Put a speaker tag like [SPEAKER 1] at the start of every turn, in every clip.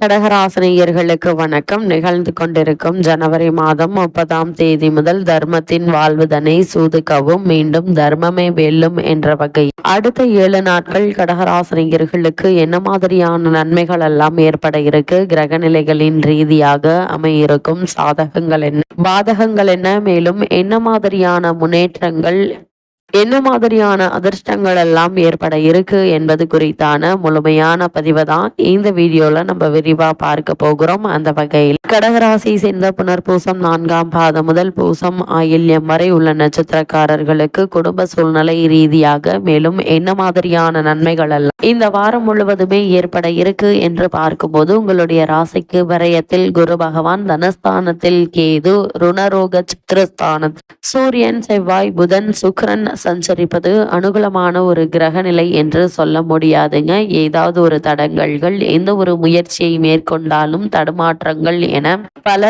[SPEAKER 1] கடகராசினியர்களுக்கு வணக்கம். நிகழ்ந்து கொண்டிருக்கும் ஜனவரி மாதம் முப்பதாம் தேதி முதல் தர்மத்தின் வாழ்வுதனை சூதுக்கவும் மீண்டும் தர்மமே வெல்லும் என்ற வகை அடுத்த ஏழு நாட்கள் கடகராசினியர்களுக்கு என்ன மாதிரியான நன்மைகள் எல்லாம் ஏற்பட இருக்கு? கிரக நிலைகளின் ரீதியாக அமையிருக்கும் சாதகங்கள் என்ன? பாதகங்கள் என்ன? மேலும் என்ன மாதிரியான முன்னேற்றங்கள் என்ன மாதிரியான அதிர்ஷ்டங்கள் எல்லாம் ஏற்பட இருக்கு என்பது குறித்தான முழுமையான பதிவை தான் இந்த வீடியோல நம்ம விரிவா பார்க்க போகிறோம். அந்த வகையில் கடகராசி சேர்ந்த புனர்பூசம் நான்காம் பாதம் முதல் பூசம் ஆயில்யம் வரை உள்ள நட்சத்திரக்காரர்களுக்கு குடும்ப சூழ்நிலை ரீதியாக மேலும் என்ன மாதிரியான நன்மைகள் எல்லாம் இந்த வாரம் முழுவதுமே ஏற்பட இருக்கு என்று பார்க்கும்போது உங்களுடைய ராசிக்கு விரயத்தில் குரு பகவான் தனஸ்தானத்தில் கேது ருணரோக சித்திரஸ்தானம் சூரியன் செவ்வாய் புதன் சுக்கிரன் சஞ்சரிப்பது அனுகூலமான ஒரு கிரக நிலை என்று சொல்ல முடியாதுங்க. ஏதாவது ஒரு தடங்கல்கள் எந்த ஒரு முயற்சியை மேற்கொண்டாலும் தடுமாற்றங்கள் என பல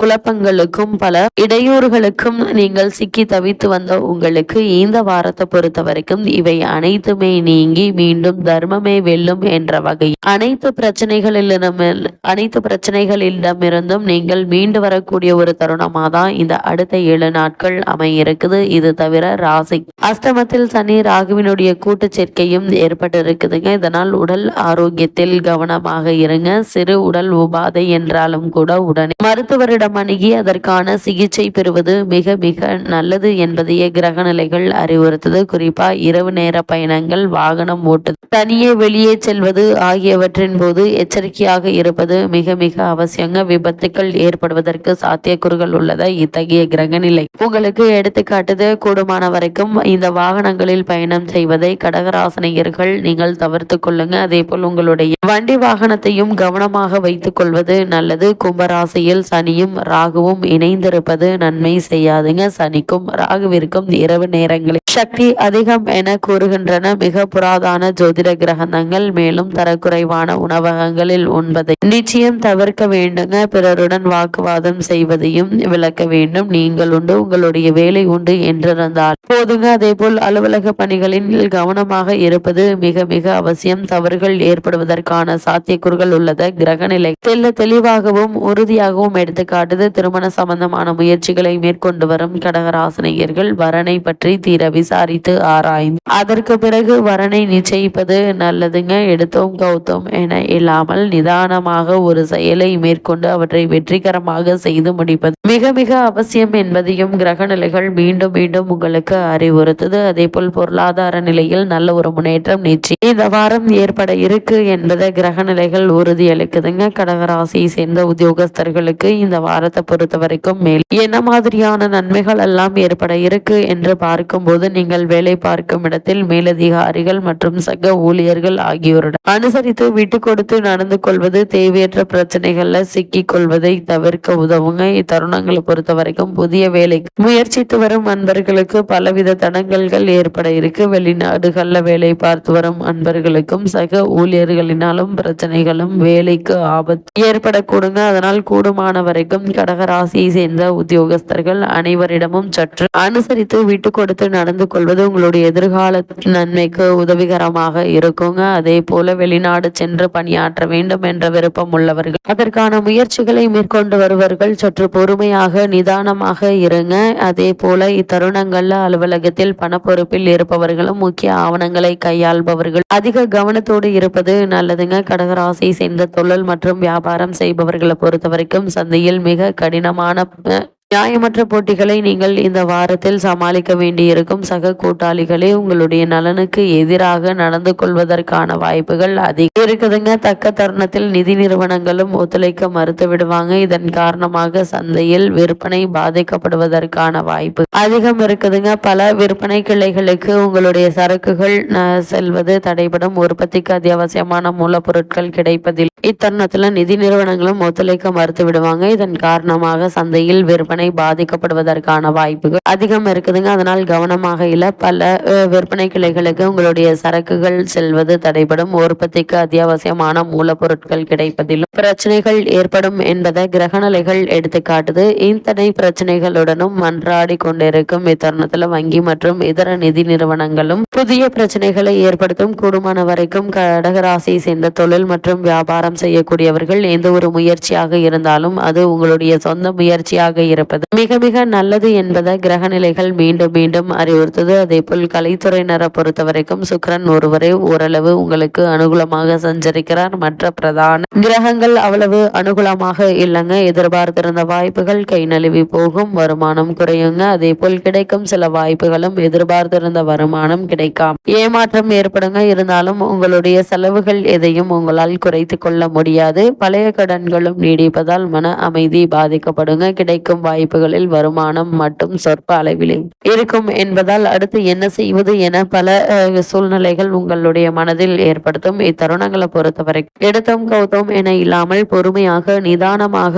[SPEAKER 1] குழப்பங்களுக்கும் பல இடையூறுகளுக்கும் நீங்கள் சிக்கி தவித்து வந்த உங்களுக்கு இந்த வாரத்தை பொறுத்த வரைக்கும் இவை அனைத்துமே நீங்கி மீண்டும் தர்மமே வெல்லும் என்ற வகை அனைத்து பிரச்சனைகளிலும் அனைத்து பிரச்சனைகளிடமிருந்தும் நீங்கள் மீண்டு வரக்கூடிய ஒரு தருணமாக தான் இந்த அடுத்த ஏழு நாட்கள் அமையிருக்குது இது தவிர ராசி அஷ்டமத்தில் சனி ராகுவினுடைய கூட்டு சேர்க்கையும் ஏற்பட்டிருக்குதுங்க. இதனால் உடல் ஆரோக்கியத்தில் கவனமாக இருங்க. சிறு உடல் உபாதை என்றாலும் கூட உடனே மருத்துவரிடம் அணுகி அதற்கான சிகிச்சை பெறுவது மிக மிக நல்லது என்பதையே கிரக நிலைகள் அறிவுறுத்தது. குறிப்பா இரவு நேர பயணங்கள் வாகனம் ஓட்டு தனியே வெளியே செல்வது ஆகியவற்றின் போது எச்சரிக்கையாக இருப்பது மிக மிக அவசியங்க. விபத்துக்கள் ஏற்படுவதற்கு சாத்தியக்கூறுகள் உள்ளதா இத்தகைய கிரக நிலை உங்களுக்கு எடுத்துக்காட்டுது கூடுமான வரைக்கும் இந்த வாகனங்களில் பயணம் செய்வதை கடகராசனையர்கள் நீங்கள் தவிர்த்து கொள்ளுங்க. அதே போல் உங்களுடைய வண்டி வாகனத்தையும் கவனமாக வைத்துக் கொள்வது நல்லது. கும்பராசியில் சனியும் ராகுவும் இணைந்திருப்பது நன்மை செய்யாதுங்க. சனிக்கும் ராகுவிற்கும் இரவு நேரங்களில் சக்தி அதிகம் என கூறுகின்றன. மிக புராதான ஜோதிட கிரகணங்கள் மேலும் தரக்குறைவான உணவகங்களில் உண்பதை நிச்சயம் தவிர்க்க வேண்டுங்க. பிறருடன் வாக்குவாதம் செய்வதையும் விளக்க வேண்டும். நீங்கள் உண்டு உங்களுடைய வேலை உண்டு என்றிருந்தால் போது அதே போல் அலுவலக பணிகளில் கவனமாக இருப்பது மிக மிக அவசியம். தவறுகள் ஏற்படுவதற்கான சாத்தியக்கூறுகள் உள்ளத. கிரகநிலை தெல்ல தெளிவாகவும் உறுதியாகவும் எடுத்துக்காட்டுது. திருமண சம்பந்தமான முயற்சிகளை மேற்கொண்டு வரும் கடகராசனையர்கள் வரனை பற்றி தீர விசாரித்து ஆராய்ந்து. அதற்கு பிறகு வரனை நிச்சயிப்பது நல்லதுங்க. எடுத்தோம் கௌத்தோம் என இல்லாமல் நிதானமாக ஒரு செயலை மேற்கொண்டு அவற்றை வெற்றிகரமாக செய்து முடிப்பது மிக மிக அவசியம் என்பதையும் கிரக நிலைகள் மீண்டும் மீண்டும் உங்களுக்கு அறிவுறுத்துது. அதே போல் பொருளாதார நிலையில் நல்ல ஒரு முன்னேற்றம் நிச்சயம் இந்த வாரம் ஏற்பட இருக்கு என்பதை கிரக நிலைகள் உறுதியளிக்குதுங்க. கடகராசியை சேர்ந்த உத்தியோகஸ்தர்களுக்கு இந்த வாரத்தை பொறுத்த வரைக்கும் மேல். என்ன மாதிரியான நன்மைகள் எல்லாம் ஏற்பட இருக்கு என்று பார்க்கும்போது நீங்கள் வேலை பார்க்கும் இடத்தில் மேலதிகாரிகள் மற்றும் சக ஊழியர்கள் ஆகியோருடன் அனுசரித்து விட்டு கொடுத்து நடந்து கொள்வது தேவையற்ற பிரச்சனைகள்ல சிக்கிக் கொள்வதை தவிர்க்க உதவுங்க. இத்தருணங்களை பொறுத்த வரைக்கும் புதிய வேலை முயற்சித்து வரும் அன்பர்களுக்கு பலவித தடங்கல்கள் ஏற்பட இருக்கு. வெளிநாடுகளில் வேலை பார்த்து வரும் அன்பர்களுக்கும் சக ஊழியர்களினாலும் பிரச்சனைகளும் வேலைக்கு ஆபத்து ஏற்படக்கூடுங்க. அதனால் கூடுமான வரைக்கும் கடகராசியை சேர்ந்த உத்தியோகஸ்தர்கள் அனைவரிடமும் சற்று அனுசரித்து விட்டு கொடுத்து நடந்து கொள்வது உங்களுடைய எதிர்கால நன்மைக்கு உதவிகரமாக இருக்குங்க. அதே போல வெளிநாடு சென்று பணியாற்ற வேண்டும் என்ற விருப்பம் உள்ளவர்கள் அதற்கான முயற்சிகளை மேற்கொண்டு வருவர்கள் சற்று பொறுமையாக நிதானமாக இருங்க. அதே போல இத்தருணங்கள்ல அலுவலகத்தில் பணப்பொறுப்பில் இருப்பவர்களும் முக்கிய ஆவணங்களை கையாள்பவர்கள். அதிக கவனத்தோடு இருப்பது நல்லதுங்க. கடகராசியை சேர்ந்த தொழில் மற்றும் வியாபாரம் செய்பவர்களை பொறுத்த வரைக்கும் சந்தையில் மிக கடினமான நியாயமற்ற போட்டிகளை நீங்கள் இந்த வாரத்தில் சமாளிக்க வேண்டியிருக்கும். சக கூட்டாளிகளே உங்களுடைய நலனுக்கு எதிராக நடந்து கொள்வதற்கான வாய்ப்புகள் அதிகம். இருக்குதுங்க. தக்க தருணத்தில் நிதி நிறுவனங்களும் ஒத்துழைக்க மறுத்து விடுவாங்க. இதன் காரணமாக சந்தையில் விற்பனை பாதிக்கப்படுவதற்கான வாய்ப்பு அதிகம் இருக்குதுங்க. பல விற்பனை கிளைகளுக்கு உங்களுடைய சரக்குகள் செல்வது தடைபடும். உற்பத்திக்கு அத்தியாவசியமான மூலப்பொருட்கள் கிடைப்பதில் இத்தருணத்துல நிதி நிறுவனங்களும் ஒத்துழைக்க மறுத்து விடுவாங்க. இதன் காரணமாக சந்தையில் விற்பனை விற்பனை பாதிக்கப்படுவதற்கான வாய்ப்புகள் அதிகம் இருக்குதுங்க. அதனால் கவனமாக இல்ல. பல விற்பனை கிளைகளுக்கு உங்களுடைய சரக்குகள் செல்வது தடைபடும். உற்பத்திக்கு அத்தியாவசியமான மூலப்பொருட்கள் கிடைப்பதிலும் பிரச்சனைகள் ஏற்படும் என்பதை கிரகநிலைகள் எடுத்துக்காட்டுது இத்தனை பிரச்சனைகளுடனும் மன்றாடி கொண்டிருக்கும் இத்தருணத்துல வங்கி மற்றும் இதர நிதி நிறுவனங்களும் புதிய பிரச்சனைகளை ஏற்படுத்தும். கூடுமான வரைக்கும் கடகராசியை சேர்ந்த தொழில் மற்றும் வியாபாரம் செய்யக்கூடியவர்கள் எந்த ஒரு முயற்சியாக இருந்தாலும் அது உங்களுடைய சொந்த முயற்சியாக இருப்ப இருப்பது மிக மிக நல்லது என்பதை கிரகநிலைகள் மீண்டும் மீண்டும் அறிவுறுத்தது. அதே போல் கலைத்துறையினரை பொறுத்த வரைக்கும் சுக்கிரன் ஒருவரை ஓரளவு உங்களுக்கு அனுகூலமாக சஞ்சரிக்கிறார். மற்ற பிரதான கிரகங்கள் அவ்வளவு அனுகூலமாக இல்லைங்க. எதிர்பார்த்திருந்த வாய்ப்புகள் கை நழுவி போகும். வருமானம் குறையுங்க. அதே போல் கிடைக்கும் சில வாய்ப்புகளும் எதிர்பார்த்திருந்த வருமானம் கிடைக்காம ஏமாற்றம் ஏற்படுங்க. இருந்தாலும் உங்களுடைய செலவுகள் எதையும் உங்களால் குறைத்து கொள்ள முடியாது. பழைய கடன்களும் நீடிப்பதால் மன அமைதி பாதிக்கப்படுங்க. கிடைக்கும் வாய்ப்பு வாய்ப்புகளில் வருமானம் மட்டும் சொற்ப அளவிலே இருக்கும் என்பதால் அடுத்து என்ன செய்வது என பல சூழ்நிலைகள் உங்களுடைய மனதில் ஏற்படுத்தும். இத்தருணங்களை பொறுத்தவரை எடுத்தோம் கௌத்தோம் என இல்லாமல் பொறுமையாக நிதானமாக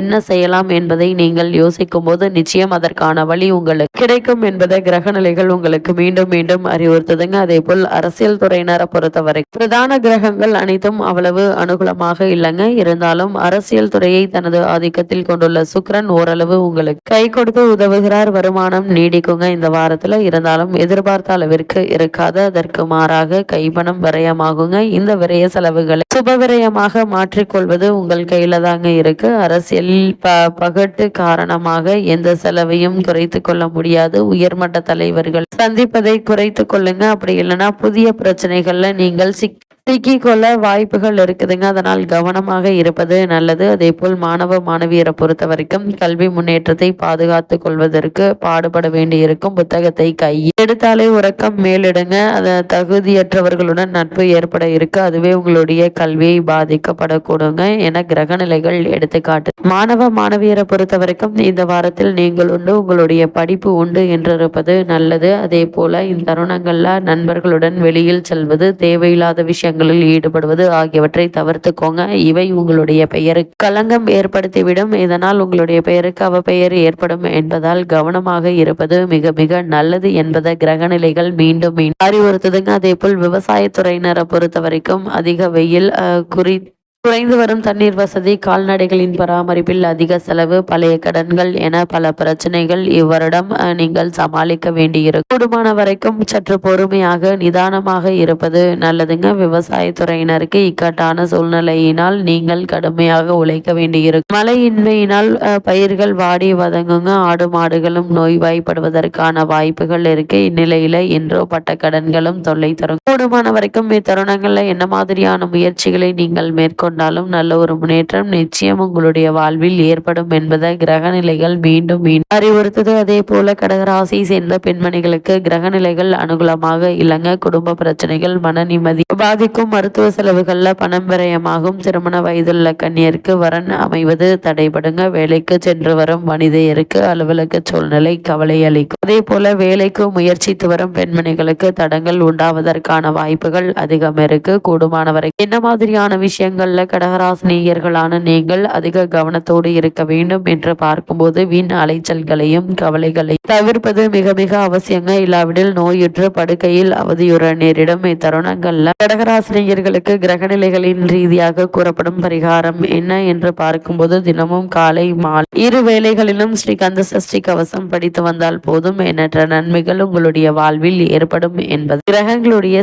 [SPEAKER 1] என்ன செய்யலாம் என்பதை நீங்கள் யோசிக்கும் போது நிச்சயம் அதற்கான வழி உங்களுக்கு கிடைக்கும் என்பதை கிரக நிலைகள் உங்களுக்கு மீண்டும் மீண்டும் அறிவுறுத்துதுங்க. அதே போல் அரசியல் துறையினரை பொறுத்தவரை பிரதான கிரகங்கள் அனைத்தும் அவ்வளவு அனுகூலமாக இல்லைங்க. இருந்தாலும் அரசியல் துறையை தனது ஆதிக்கத்தில் கொண்டுள்ள சுக்கிரன் ஓரளவு உங்களுக்கு கை கொடுத்து உதவுகிறார். வருமானம் நீடிக்குங்க. இந்த வாரத்துல இருந்தாலும் எதிர்பார்த்த அளவிற்கு இருக்காது. அதற்கு மாறாக கைப்பணம் விரயமாகுங்க. இந்த விரய செலவுகளை சுப விரயமாக மாற்றிக்கொள்வது உங்கள் கையில தாங்க இருக்கு. அரசியல் ப பகட்டு காரணமாக எந்த செலவையும் குறைத்து கொள்ள முடியாது. உயர்மட்ட தலைவர்கள் சந்திப்பதை குறைத்து கொள்ளுங்க. அப்படி இல்லைன்னா புதிய பிரச்சனைகள்ல நீங்கள் சிக் சிக்கிக்கொள்ள வாய்ப்புகள் இருக்குதுங்க. அதனால் கவனமாக இருப்பது நல்லது. அதே போல் மாணவ மாணவியரை பொறுத்த வரைக்கும் கல்வி முன்னேற்றத்தை பாதுகாத்து கொள்வதற்கு பாடுபட வேண்டியிருக்கும் புத்தகத்தை கை எடுத்தாலே உறக்கம் மேலிடுங்க. அது தகுதியற்றவர்களுடன் நட்பு ஏற்பட இருக்கு. அதுவே உங்களுடைய கல்வியை பாதிக்கப்படக்கூடுங்க என கிரகநிலைகள் எடுத்துக்காட்டு. மாணவ மாணவியரை பொறுத்த வரைக்கும் இந்த வாரத்தில் நீங்கள் உண்டு. உங்களுடைய படிப்பு உண்டு என்றிருப்பது நல்லது. அதே போல இந்த தருணங்கள்ல நண்பர்களுடன் வெளியில் செல்வது தேவையில்லாத விஷயங்களில் ஈடுபடுவது ஆகியவற்றை தவிர்த்துக்கோங்க. இவை உங்களுடைய பெயருக்கு. களங்கம் ஏற்படுத்திவிடும். இதனால் உங்களுடைய பெயருக்கு அவ அவப்பெயர் ஏற்படும் என்பதால் கவனமாக இருப்பது மிக மிக நல்லது என்பதை கிரகநிலைகள் மீண்டும் மீண்டும் அறிவுறுத்துதுங்க. அதே போல் விவசாயத்துறையினரை பொறுத்த வரைக்கும் அதிக வெயில் அஹ், குறி குறைந்து வரும் தண்ணீர் வசதி கால்நடைகளின் பராமரிப்பில் அதிக செலவு பழைய கடன்கள் என பல பிரச்சனைகள் இவ்வருடம் நீங்கள் சமாளிக்க வேண்டியிருக்கும். கூடுமான வரைக்கும் சற்று பொறுமையாக நிதானமாக இருப்பது நல்லதுங்க. விவசாயத்துறையினருக்கு இக்கட்டான சூழ்நிலையினால் நீங்கள் கடுமையாக உழைக்க வேண்டியிருக்கும். மழையின்மையினால் பயிர்கள் வாடி வதங்குங்க. ஆடு மாடுகளும் நோய்வாய்ப்படுவதற்கான வாய்ப்புகள் இருக்கு. இந்நிலையில இன்றோ பட்ட கடன்களும் தொல்லை தரும். கூடுமான வரைக்கும் இத்தருணங்களில் என்ன மாதிரியான முயற்சிகளை நீங்கள் மேற்கொண்டாலும் நல்ல ஒரு முன்னேற்றம் நிச்சயம் உங்களுடைய வாழ்வில் ஏற்படும் என்பதை கிரக நிலைகள் மீண்டும் மீண்டும் அறிவுறுத்தது. அதே போல கடகராசியை சேர்ந்த பெண்மணிகளுக்கு கிரகநிலைகள் அனுகூலமாக இல்லைங்க. குடும்ப பிரச்சனைகள் மன நிம்மதி பாதிக்கும். மருத்துவ செலவுகள்ல பணம் விரயமாகும். திருமண வயதுள்ள கன்னியருக்கு வரன் அமைவது தடைபடுங்க. வேலைக்கு சென்று வரும் மனிதருக்கு அலுவலக சூழ்நிலை கவலை அளிக்கும் அதே போல வேலைக்கு முயற்சித்து வரும் பெண்மணிகளுக்கு தடங்கள் உண்டாவதற்கான வாய்ப்புகள் அதிகம் இருக்கு. கூடுமானவரை என்ன மாதிரியான விஷயங்கள்ல கடகராசினியர்களான நீங்கள் அதிக கவனத்தோடு இருக்க வேண்டும் என்று பார்க்கும்போது வீண் அலைச்சல்களையும் கவலைகளையும் தவிர்ப்பது மிக மிக அவசியங்க. இல்லாவிடில் நோயுற்று படுக்கையில் அவதியுற நேரிடும் இத்தருணங்கள்ல கடகராசினியர்களுக்கு கிரகநிலைகளின் ரீதியாக கூறப்படும் பரிகாரம் என்ன என்று பார்க்கும்போது தினமும் காலை மாலை இரு வேளைகளிலும் ஸ்ரீ கந்த சஷ்டி கவசம் படித்து வந்தால் போதும். எண்ணற்ற நன்மைகள் உங்களுடைய வாழ்வில் ஏற்படும் என்பது. கிரகங்களுடைய